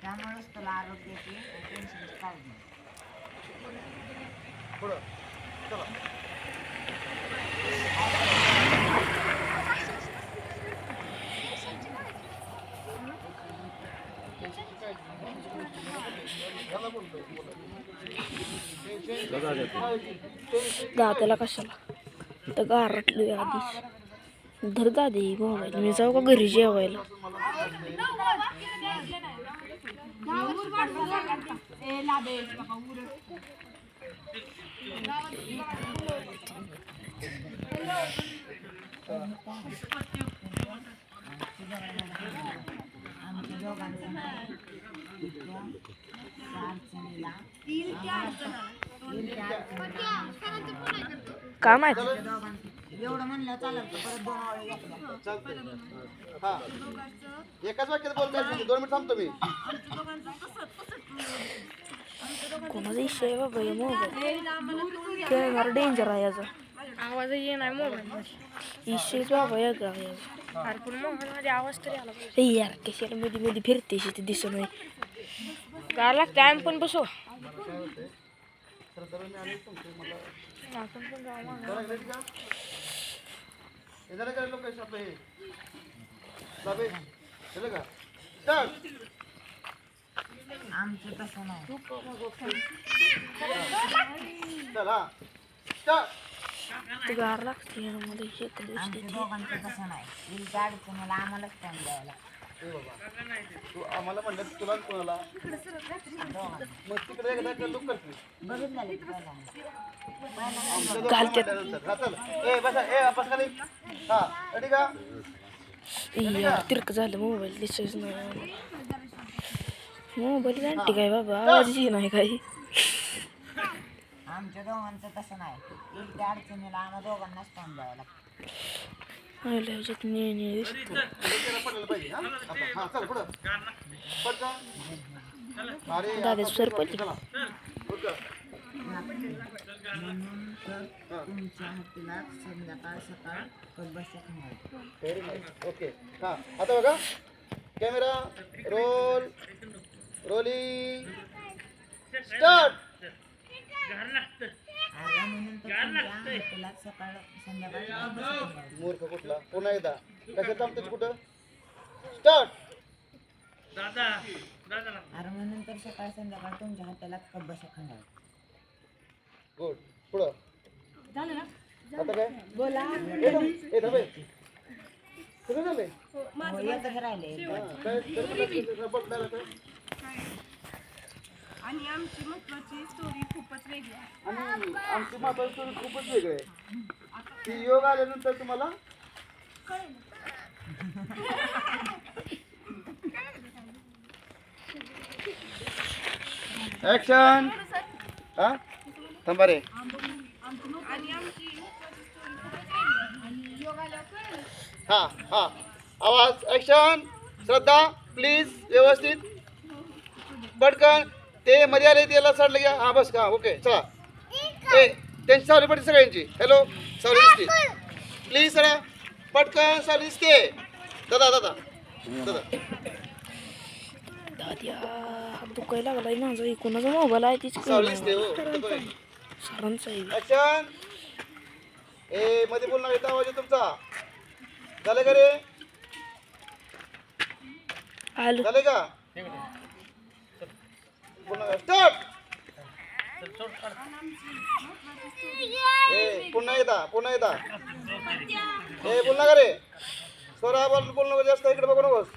त्यामुळेच तुला आरोग्याची टेन्शनची काळजी दादाला कशाला? तर गारटलोय आधीच. धर दादी मोबाईल. मी जाऊ का घरी जेवायला? काम आहे काय एवढं म्हणलं चालेल का? परत दोन घेतल्या चालतंय. हा. एकाच वाक्यात बोलताय तुम्ही. दोन मिनिट थांबतो मी. कोणाचा इशय आहे बाबा या मोबाईल डेंजर आहे याचा आवाज ये नाही मोबाईल बाबा या का याचा अरे पण मोबाईल मध्ये आवाज तरी आला पाहिजे. ए यार कशाला मध्ये मध्ये फिरते ते दिसत नाही गार लागते आम्ही पण बसू. तर तर मी आले तुमचे मला आपण पण जाऊ मागं. हे झालं का लोकेशन आपलं हे? बाबे झालं का? स्टार्ट आमचं तसं नाही. चल. हा स्टार्ट ते गार लागते यामध्ये हे कधी आमच्या दोघांचं तसं नाही. येईल त्या अडचणीला आम्हालाच टाइम द्यावा लागतो. तू आम्हाला म्हणलं तुला आणि कोणाला? मग तिकडे एकदा करते. हा चल. ए बसा. ए बस खाली. हा रेडी का? तिरक झालं मोबाईल दिसत नाही. मोबाईल घंटे काय बाबा? आवाजच येत नाही काही. आमच्या दोघांचं तसं नाही. त्या अडचणीला आम्हा दोघांनाच टाइम द्यावा लागतो ह्याच्यात नेणे दिसतो त्याला चल दादा सरपंच. तुमच्या संध्याकाळ सकाळ व्हेरी नाईस ओके हा आता बघा. Camera roll rolling. स्टार्ट! आला म्हणून तर तुमच्या सकाळ संध्याकाळ मूर्ख कुठला? पुन्हा एकदा. कसं थांबतो कुठं? स्टार्ट! अरे म्हणून तर सकाळ संध्याकाळ तुमच्या हाताला कब्बशा खाणार गुड. पुढं. आता काय? बोला. ए धबे सगळं झालंय हो, एकच राहिले. हा, काय आणि आमची महत्वाची स्टोरी खूपच वेगळी आहे. आणि आमची स्टोरी खूपच वेगळी आहे. ती योग आल्यानंतर तुम्हाला? ऍक्शन हा? थांबा रे. आणि आमची महत्वाची स्टोरी खूपच वेगळी आहे. आणि योग आल्यावर कळलं. हा हा. आवाज ऍक्शन श्रद्धा प्लीज व्यवस्थित. पटकन. ते मध्ये आले त्याला चढलं घ्या हा बस का ओके चला. ए त्यांची सावली पडते सगळ्यांची. हॅलो सावली दिसते प्लीज सरा पटकन सावली दिसते. दादा दादा. दादा. दाद्या दुखायला लागलाय माझा कोणाचा मोबाईल आहे तीच सावली दिसते हो. सरांचा आहे. ऍक्शन ए मध्ये बोलणार येतो आवाज आहे तुमचा. झालं का रे? आलो. झाले का? पुन्हा स्टार्ट! ए पुन्हा येता पुन्हा एकदा. ए पुन्हा का रे. स्वरा बोल बोल नको जास्त इकडे बघू नकोस.